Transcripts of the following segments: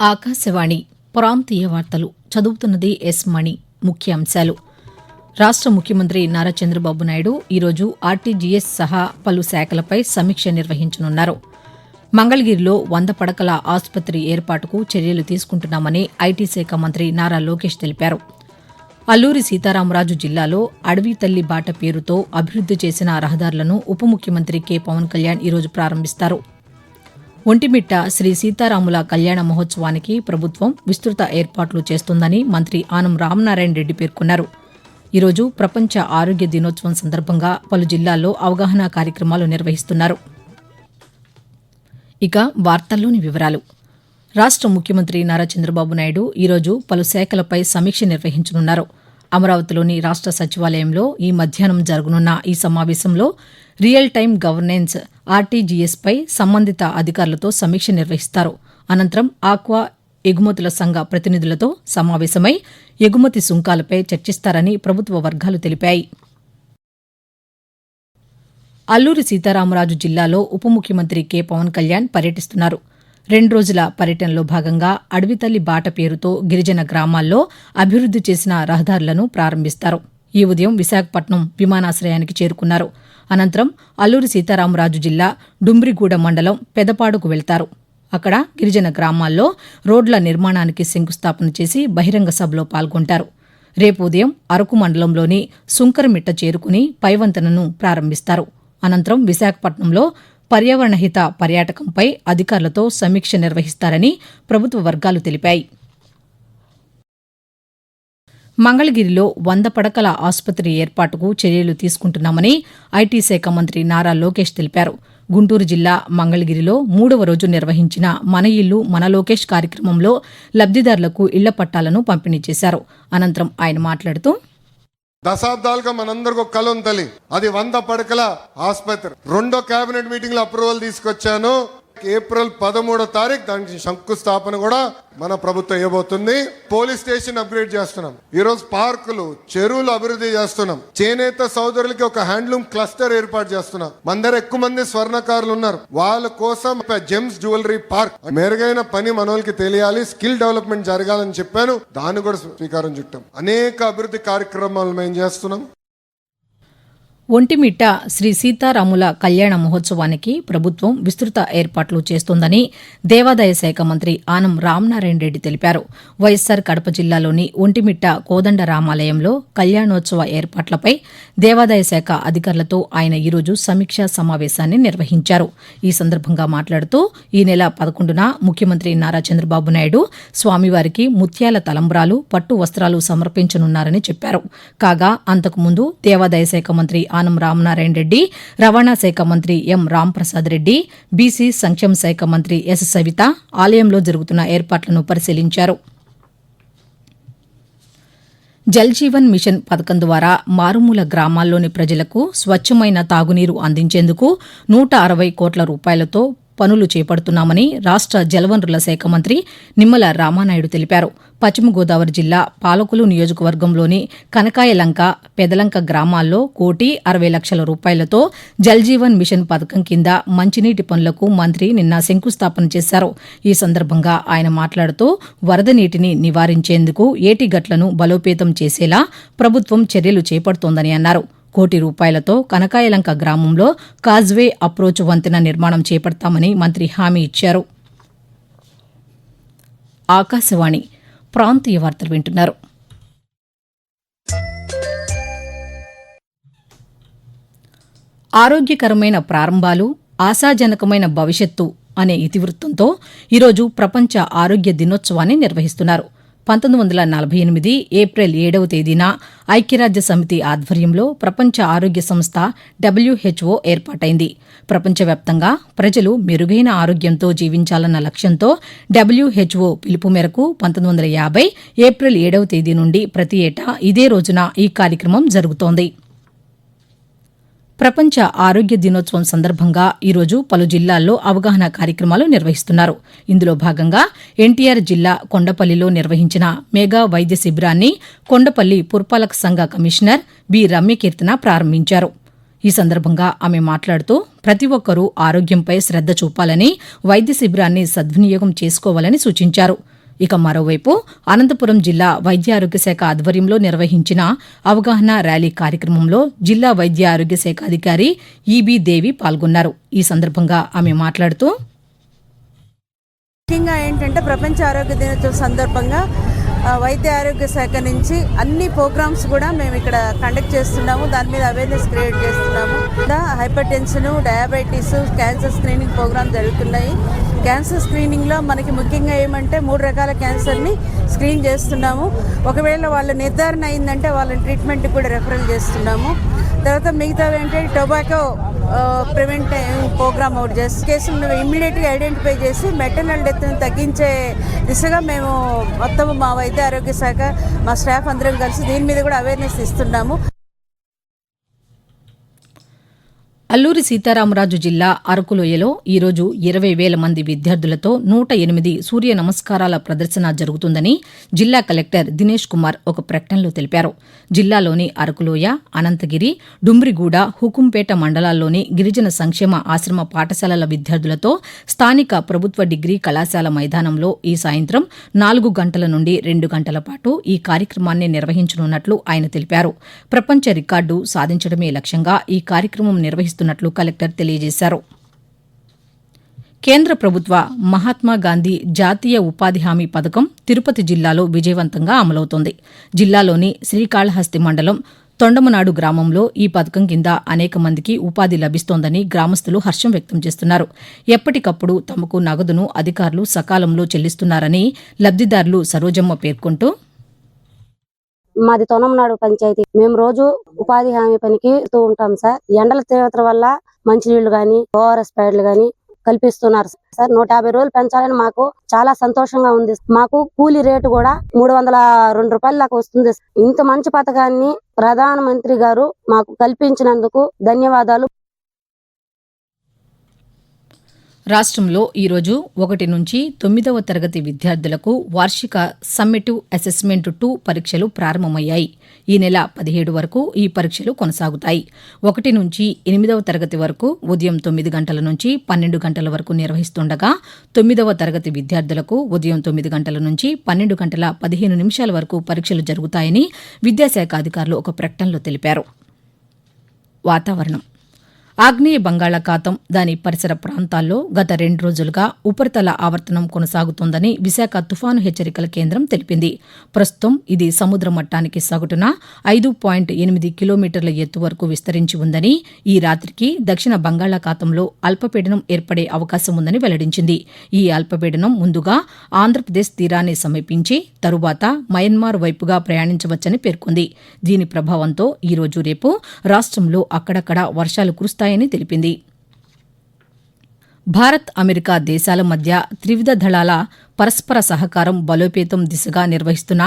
ఆకాశవాణి ప్రాంతీయ వార్తలు చదువుతున్నది ఎస్ మణి ముఖ్యాంశాలు. రాష్ట ముఖ్యమంత్రి నారా చంద్రబాబు నాయుడు ఈరోజు ఆర్టీజీఎస్ సహా పలు శాఖలపై సమీక్ష నిర్వహించనున్నారు. మంగళగిరిలో వంద పడకల ఆసుపత్రి ఏర్పాటుకు చర్యలు తీసుకుంటున్నామని ఐటీ శాఖ మంత్రి నారా లోకేష్ తెలిపారు. అల్లూరి సీతారామరాజు జిల్లాలో అడవి తల్లి బాట పేరుతో అభివృద్ది చేసిన రహదారులను ఉప ముఖ్యమంత్రి కె. పవన్ కళ్యాణ్ ఈరోజు ప్రారంభిస్తారు. ఒంటిమిట్ట శ్రీ సీతారాముల కళ్యాణ మహోత్సవానికి ప్రభుత్వం విస్తృత ఏర్పాట్లు చేస్తోందని మంత్రి ఆనం రామనారాయణ రెడ్డి పేర్కొన్నారు. ఈరోజు ప్రపంచ ఆరోగ్య దినోత్సవం సందర్భంగా పలు జిల్లాల్లో అవగాహన కార్యక్రమాలు నిర్వహిస్తున్నారు. ఇక వార్తల్లోని వివరాలు. రాష్ట ముఖ్యమంత్రి నారా చంద్రబాబు నాయుడు ఈరోజు పలు శాఖలపై సమీక్ష నిర్వహించనున్నారు. అమరావతిలోని రాష్ట సచివాలయంలో ఈ మధ్యాహ్నం జరగనున్న ఈ సమావేశంలో రియల్ టైం గవర్నెన్స్ ఆర్టీజీఎస్పై సంబంధిత అధికారులతో సమీక్ష నిర్వహిస్తారు. అనంతరం ఆక్వా ఎగుమతుల సంఘ ప్రతినిధులతో సమావేశమై ఎగుమతి సుంకాలపై చర్చిస్తారని ప్రభుత్వ వర్గాలు తెలిపాయి. అల్లూరి సీతారామరాజు జిల్లాలో ఉప ముఖ్యమంత్రి కె పవన్ కళ్యాణ్ పర్యటిస్తున్నారు. రెండు రోజుల పర్యటనలో భాగంగా అడవితల్లి బాట పేరుతో గిరిజన గ్రామాల్లో అభివృద్ది చేసిన రహదారులను ప్రారంభిస్తారు. ఈ ఉదయం విశాఖపట్నం విమానాశ్రయానికి చేరుకున్నారు. అనంతరం అల్లూరి సీతారామరాజు జిల్లా డుమ్రిగూడ మండలం పెదపాడుకు వెళ్తారు. అక్కడ గిరిజన గ్రామాల్లో రోడ్ల నిర్మాణానికి శంకుస్థాపన చేసి బహిరంగ సభలో పాల్గొంటారు. రేపు ఉదయం అరకు మండలంలోని సుంకరమిట్ట చేరుకుని పైవంతనను ప్రారంభిస్తారు. అనంతరం విశాఖపట్నంలో పర్యావరణ హిత పర్యాటకంపై అధికారులతో సమీక్ష నిర్వహిస్తారని ప్రభుత్వ వర్గాలు తెలిపాయి. మంగళగిరిలో వంద పడకల ఆసుపత్రి ఏర్పాటుకు చర్యలు తీసుకుంటున్నామని ఐటీ శాఖ మంత్రి నారా లోకేష్ తెలిపారు. గుంటూరు జిల్లా మంగళగిరిలో మూడవ రోజు నిర్వహించిన మన ఇల్లు మన లోకేష్ కార్యక్రమంలో లబ్దిదారులకు ఇళ్ళ పట్టాలను పంపిణీ చేశారు. అనంతరం ఆయన మాట్లాడుతూ దశాబ్దాలుగా మనందరికి ఒక కళ ఉంది తల్లి. అది వంద పడకల ఆసుపత్రి. రెండో కేబినెట్ మీటింగ్లో అప్రూవల్ తీసుకొచ్చాను. ఏప్రిల్ పదమూడో తారీఖు దానికి శంకుస్థాపన కూడా మన ప్రభుత్వం ఇవ్వబోతుంది. పోలీస్ స్టేషన్ అప్గ్రేడ్ చేస్తున్నాం. ఈరోజు పార్కులు చెరువులు అభివృద్ధి చేస్తున్నాం. చేనేత సోదరులకి ఒక హ్యాండ్లూమ్ క్లస్టర్ ఏర్పాటు చేస్తున్నాం. మందర ఎక్కువ మంది స్వర్ణకారులు ఉన్నారు. వాళ్ళ కోసం జెమ్స్ జ్యువెలరీ పార్క్. మెరుగైన పని మనోళ్ళకి తెలియాలి స్కిల్ డెవలప్మెంట్ జరగాలని చెప్పాను. దాన్ని కూడా స్వీకారం చుట్టాం. అనేక అభివృద్ధి కార్యక్రమాలు మేము చేస్తున్నాం. ఒంటిమిట్ట శ్రీ సీతారాముల కళ్యాణ మహోత్సవానికి ప్రభుత్వం విస్తృత ఏర్పాట్లు చేస్తోందని దేవాదాయ శాఖ మంత్రి ఆనం రామనారాయణ రెడ్డి తెలిపారు. వైఎస్సార్ కడప జిల్లాలోని ఒంటిమిట్ట కోదండ రామాలయంలో కళ్యాణోత్సవ ఏర్పాట్లపై దేవాదాయ శాఖ అధికారులతో ఆయన ఈరోజు సమీక్షా సమావేశాన్ని నిర్వహించారు. ఈ సందర్భంగా మాట్లాడుతూ ఈ నెల పదకొండున ముఖ్యమంత్రి నారా చంద్రబాబు నాయుడు స్వామివారికి ముత్యాల తలంబ్రాలు పట్టు వస్త్రాలు సమర్పించనున్నారని చెప్పారు. కాగా అంతకుముందు దేవాదాయ శాఖ మంత్రి ఆనం రామనారాయణ రెడ్డి రవాణా శాఖ మంత్రి ఎం రాంప్రసాద్ రెడ్డి బీసీ సంక్షేమ శాఖ మంత్రి ఎస్ సవిత ఆలయంలో జరుగుతున్న ఏర్పాట్లను పరిశీలించారు. జల్ జీవన్ మిషన్ పథకం ద్వారా మారుమూల గ్రామాల్లోని ప్రజలకు స్వచ్ఛమైన తాగునీరు అందించేందుకు నూట అరవై కోట్ల రూపాయలతో పనులు చేపడుతున్నామని రాష్ట జలవనరుల శాఖ మంత్రి నిమ్మల రామానాయుడు తెలిపారు. పశ్చిమ గోదావరి జిల్లా పాలకులు నియోజకవర్గంలోని కనకాయలంక పెదలంక గ్రామాల్లో కోటి అరవై లక్షల రూపాయలతో జల్ జీవన్ మిషన్ పథకం కింద మంచినీటి పనులకు మంత్రి నిన్న శంకుస్థాపన చేశారు. ఈ సందర్భంగా ఆయన మాట్లాడుతూ వరద నీటిని నివారించేందుకు ఏటిగట్లను బలోపేతం చేసేలా ప్రభుత్వం చర్యలు చేపడుతోందని అన్నారు. కోటి రూపాయలతో కనకాయలంక గ్రామంలో కాజ్వే అప్రోచ్ వంతెన నిర్మాణం చేపడతామని మంత్రి హామీ ఇచ్చారు. ఆకాశవాణి ప్రాంతీయ వార్తలు వింటున్నారు. ఆరోగ్యకరమైన ప్రారంభాలు ఆశాజనకమైన భవిష్యత్తు అనే ఇతివృత్తంతో ఈరోజు ప్రపంచ ఆరోగ్య దినోత్సవాన్ని నిర్వహిస్తున్నారు. పంతొమ్మిది వందల నలభై ఎనిమిది ఏప్రిల్ ఏడవ తేదీన ఐక్యరాజ్య సమితి ఆధ్వర్యంలో ప్రపంచ ఆరోగ్య సంస్థ డబ్ల్యూహెచ్ఓ ఏర్పాటైంది. ప్రపంచవ్యాప్తంగా ప్రజలు మెరుగైన ఆరోగ్యంతో జీవించాలన్న లక్ష్యంతో డబ్ల్యూహెచ్ఓ పిలుపు మేరకు పంతొమ్మిది వందల యాభై ఏప్రిల్ ఏడవ తేదీ నుండి ప్రతి ఏటా ఇదే రోజున ఈ కార్యక్రమం జరుగుతోంది. ప్రపంచ ఆరోగ్య దినోత్సవం సందర్భంగా ఈరోజు పలు జిల్లాల్లో అవగాహన కార్యక్రమాలు నిర్వహిస్తున్నారు. ఇందులో భాగంగా ఎన్టీఆర్ జిల్లా కొండపల్లిలో నిర్వహించిన మెగా వైద్య శిబిరాన్ని కొండపల్లి పురపాలక సంఘ కమిషనర్ బి. రమ్యకీర్తన ప్రారంభించారు. ఈ సందర్భంగా ఆమె మాట్లాడుతూ ప్రతి ఒక్కరూ ఆరోగ్యంపై శ్రద్ధ చూపాలని వైద్య శిబిరాన్ని సద్వినియోగం చేసుకోవాలని సూచించారు. ఇక మరోవైపు అనంతపురం జిల్లా వైద్య ఆరోగ్య శాఖ ఆధ్వర్యంలో నిర్వహించిన అవగాహన ర్యాలీ కార్యక్రమంలో జిల్లా వైద్య ఆరోగ్య శాఖ అధికారి ఈబీ దేవి పాల్గొన్నారు. ఈ సందర్భంగా ఆమె మాట్లాడుతూ ముఖ్యంగా ఏంటంటే ప్రపంచ ఆరోగ్య దినోత్సవం సందర్భంగా వైద్య ఆరోగ్య శాఖ నుంచి అన్ని ప్రోగ్రామ్స్ కూడా మేము ఇక్కడ కండక్ట్ చేస్తున్నాము. దాని మీద అవేర్నెస్ క్రియేట్ చేస్తున్నాము. Hypertension diabetes cancer screening program జరుగుతున్నాయి. క్యాన్సర్ స్క్రీనింగ్లో మనకి ముఖ్యంగా ఏమంటే మూడు రకాల క్యాన్సర్ని స్క్రీన్ చేస్తున్నాము. ఒకవేళ వాళ్ళ నిర్ధారణ అయిందంటే వాళ్ళని ట్రీట్మెంట్ కూడా రెఫరల్ చేస్తున్నాము. తర్వాత మిగతావి ఏంటంటే టొబాకో ప్రివెంట్ ప్రోగ్రామ్ ఒకటి చేసి కేసులను ఇమ్మీడియట్గా ఐడెంటిఫై చేసి మెటర్నల్ డెత్ని తగ్గించే దిశగా మేము మొత్తం మా వైద్య ఆరోగ్య శాఖ మా స్టాఫ్ అందరం కలిసి దీని మీద కూడా అవేర్నెస్ ఇస్తున్నాము. అల్లూరి సీతారామరాజు జిల్లా అరకులోయలో ఈరోజు ఇరవై వేల మంది విద్యార్థులతో నూట ఎనిమిది సూర్య నమస్కారాల ప్రదర్శన జరుగుతుందని జిల్లా కలెక్టర్ దినేష్ కుమార్ ఒక ప్రకటనలో తెలిపారు. జిల్లాలోని అరకులోయ అనంతగిరి డుమ్రిగూడ హుకుంపేట మండలాల్లోని గిరిజన సంక్షేమ ఆశ్రమ పాఠశాలల విద్యార్థులతో స్థానిక ప్రభుత్వ డిగ్రీ కళాశాల మైదానంలో ఈ సాయంత్రం నాలుగు గంటల నుండి రెండు గంటల పాటు ఈ కార్యక్రమాన్ని నిర్వహించనున్నట్లు ఆయన తెలిపారు. ప్రపంచ రికార్డు సాధించడమే లక్ష్యంగా ఈ కార్యక్రమం చేస్తున్నట్లు కలెక్టర్ తెలియజేశారు. కేంద్ర ప్రభుత్వ మహాత్మా గాంధీ జాతీయ ఉపాధి హామీ పథకం తిరుపతి జిల్లాలో విజయవంతంగా అమలవుతోంది. జిల్లాలోని శ్రీకాళహస్తి మండలం తొండమనాడు గ్రామంలో ఈ పథకం కింద అనేక మందికి ఉపాధి లభిస్తోందని గ్రామస్తులు హర్షం వ్యక్తం చేస్తున్నారు. ఎప్పటికప్పుడు తమకు నగదును అధికారులు సకాలంలో చెల్లిస్తున్నారని లబ్దిదారులు సరోజమ్మ పేర్కొంటూ మాది తొనంనాడు పంచాయతీ. మేము రోజు ఉపాధి హామీ పనికి వెళ్తూ ఉంటాం సార్. ఎండల తీవ్రత వల్ల మంచినీళ్ళు గాని ఓఆర్ఎస్ ప్యాడ్లు గాని కల్పిస్తున్నారు సార్. నూట యాభై రోజులు పెంచాలని మాకు చాలా సంతోషంగా ఉంది. మాకు కూలీ రేటు కూడా మూడు వందల రెండు రూపాయల దాకా వస్తుంది. ఇంత మంచి పథకాన్ని ప్రధానమంత్రి గారు మాకు కల్పించినందుకు ధన్యవాదాలు. రాష్ట్రంలో ఈరోజు ఒకటి నుంచి తొమ్మిదవ తరగతి విద్యార్థులకు వార్షిక సమ్మెటివ్ అసెస్మెంట్ టూ పరీక్షలు ప్రారంభమయ్యాయి. ఈ నెల పదిహేడు వరకు ఈ పరీక్షలు కొనసాగుతాయి. ఒకటి నుంచి ఎనిమిదవ తరగతి వరకు ఉదయం తొమ్మిది గంటల నుంచి పన్నెండు గంటల వరకు నిర్వహిస్తుండగా తొమ్మిదవ తరగతి విద్యార్థులకు ఉదయం తొమ్మిది గంటల నుంచి పన్నెండు గంటల పదిహేను నిమిషాల వరకు పరీక్షలు జరుగుతాయని విద్యాశాఖ అధికారులు ఒక ప్రకటనలో తెలిపారు. వాతావరణం ఆగ్నేయ బంగాళాఖాతం దాని పరిసర ప్రాంతాల్లో గత రెండు రోజులుగా ఉపరితల ఆవర్తనం కొనసాగుతోందని విశాఖ తుఫాను హెచ్చరికల కేంద్రం తెలిపింది. ప్రస్తుతం ఇది సముద్ర మట్టానికి సగటున ఐదు పాయింట్ ఎనిమిది కిలోమీటర్ల ఎత్తు వరకు విస్తరించి ఉందని ఈ రాత్రికి దక్షిణ బంగాళాఖాతంలో అల్పపీడనం ఏర్పడే అవకాశం ఉందని వెల్లడించింది. ఈ అల్పపీడనం ముందుగా ఆంధ్రప్రదేశ్ తీరాన్ని సమీపించి తరువాత మయన్మార్ వైపుగా ప్రయాణించవచ్చని పేర్కొంది. దీని ప్రభావంతో ఈ రోజు రేపు రాష్ట్రంలో అక్కడక్కడ వర్షాలు కురుస్తాయి కురుస్తాయని తెలిపింది. భారత్ అమెరికా దేశాల మధ్య త్రివిధ దళాల పరస్పర సహకారం బలోపేతం దిశగా నిర్వహిస్తున్న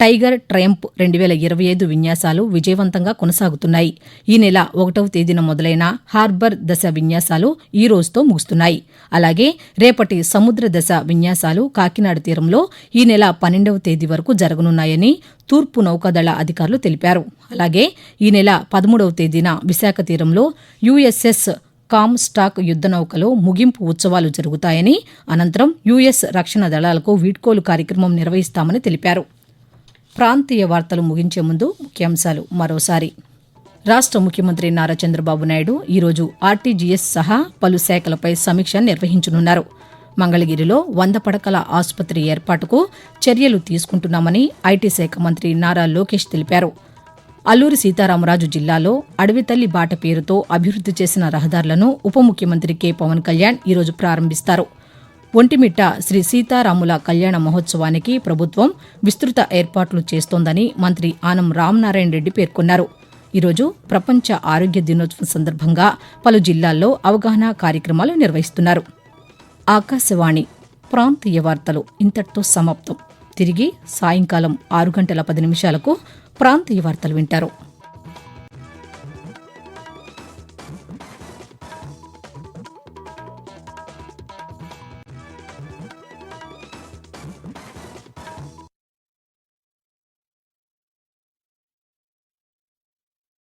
టైగర్ ట్రయంప్ రెండు వేల ఇరవై ఐదు విన్యాసాలు విజయవంతంగా కొనసాగుతున్నాయి. ఈ నెల ఒకటవ తేదీన మొదలైన హార్బర్ దశ విన్యాసాలు ఈ రోజుతో ముగుస్తున్నాయి. అలాగే రేపటి సముద్ర దశ విన్యాసాలు కాకినాడ తీరంలో ఈ నెల పన్నెండవ తేదీ వరకు జరగనున్నాయని తూర్పు నౌకాదళ అధికారులు తెలిపారు. అలాగే ఈ నెల పదమూడవ తేదీన విశాఖ తీరంలో యుఎస్ఎస్ కామ్ స్టాక్ యుద్ధనౌకలో ముగింపు ఉత్సవాలు జరుగుతాయని అనంతరం యుఎస్ రక్షణ దళాలకు వీడ్కోలు కార్యక్రమం నిర్వహిస్తామని తెలిపారు. ప్రాంతీయ వార్తలు ముగించే ముందు ముఖ్యాంశాలు మరోసారి. రాష్ట్ర ముఖ్యమంత్రి నారా చంద్రబాబు నాయుడు ఈరోజు ఆర్టీజీఎస్ సహా పలు శాఖలపై సమీక్ష నిర్వహించనున్నారు. మంగళగిరిలో వంద పడకల ఆసుపత్రి ఏర్పాటుకు చర్యలు తీసుకుంటున్నామని ఐటీ శాఖ మంత్రి నారా లోకేష్ తెలిపారు. అల్లూరి సీతారామరాజు జిల్లాలో అడవితల్లి బాట పేరుతో అభివృద్ది చేసిన రహదారులను ఉప ముఖ్యమంత్రి కె. పవన్ కళ్యాణ్ ఈరోజు ప్రారంభిస్తారు. ఒంటిమిట్ట శ్రీ సీతారాముల కళ్యాణ మహోత్సవానికి ప్రభుత్వం విస్తృత ఏర్పాట్లు చేస్తోందని మంత్రి ఆనం రామనారాయణ రెడ్డి పేర్కొన్నారు. ఈరోజు ప్రపంచ ఆరోగ్య దినోత్సవం సందర్భంగా పలు జిల్లాల్లో అవగాహన కార్యక్రమాలు నిర్వహిస్తున్నారు. ఆకాశవాణి ప్రాంతీయ వార్తలు ఇంతటితో సమాప్తం. తిరిగి సాయంకాలం ఆరు గంటల పది నిమిషాలకు ప్రాంతీయ వార్తలు వింటారు.